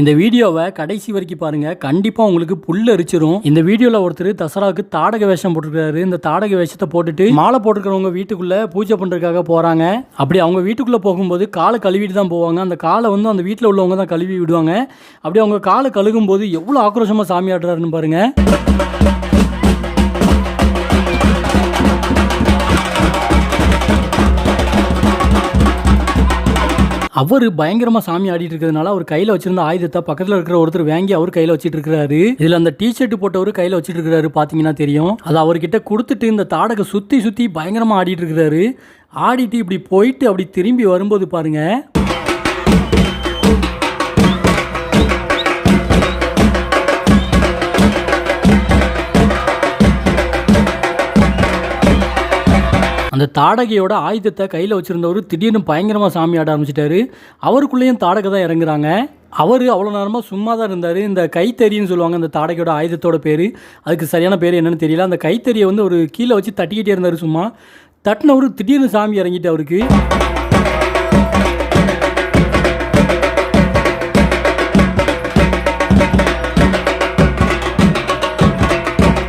இந்த வீடியோவை கடைசி வரைக்கும் பாருங்க. கண்டிப்பா உங்களுக்கு புல் அரிச்சிரும் இந்த வீடியோல ஒருத்தர் தசராவுக்கு தாடக வேஷம் போட்டிருக்காரு. இந்த தாடக வேஷத்தை போட்டுட்டு மாலை போட்டிருக்கிறவங்க வீட்டுக்குள்ள பூஜை பண்றதுக்காக போறாங்க. அப்படி அவங்க வீட்டுக்குள்ள போகும்போது காலை கழுவிட்டு தான் போவாங்க. அந்த காலை வந்து அந்த வீட்டில் உள்ளவங்க தான் கழுவி விடுவாங்க. அப்படி அவங்க காலை கழுகும் போது எவ்வளோ ஆக்ரோஷமா சாமி ஆடுறாருன்னு பாருங்க. அவர் பயங்கரமா சாமி ஆடிட்டு இருக்கிறதுனால அவர் கையில வச்சிருந்த ஆயுதத்தை பக்கத்துல இருக்கிற ஒருத்தர் வாங்கி அவர் கையில வச்சிட்டு இருக்காரு இதுல அந்த டி ஷர்ட் போட்டவர் கையில வச்சிட்டு இருக்காரு பாத்தீங்கன்னா தெரியும். அது அவர்கிட்ட கொடுத்துட்டு இந்த தாடகை சுத்தி சுத்தி பயங்கரமா ஆடிட்டு இருக்கிறாரு. ஆடிட்டு இப்படி போயிட்டு அப்படி திரும்பி வரும்போது பாருங்க அந்த தாடகையோட ஆயுதத்தை கையில் வச்சுருந்தவர் திடீர்னு பயங்கரமாக சாமி ஆட ஆரம்பிச்சிட்டாரு. அவருக்குள்ளேயும் தாடகை தான் இறங்குறாங்க. அவர் அவ்வளோ நேரமாக சும்மா தான் இருந்தார். இந்த கைத்தறின்னு சொல்லுவாங்க அந்த தாடகையோட ஆயுதத்தோட பேர். அதுக்கு சரியான பேர் என்னென்னு தெரியல. அந்த கைத்தறியை வந்து ஒரு கீழே வச்சு தட்டிக்கிட்டே இருந்தார் சும்மா. தட்டினவர் திடீர்னு சாமி இறங்கிட்டு அவருக்கு.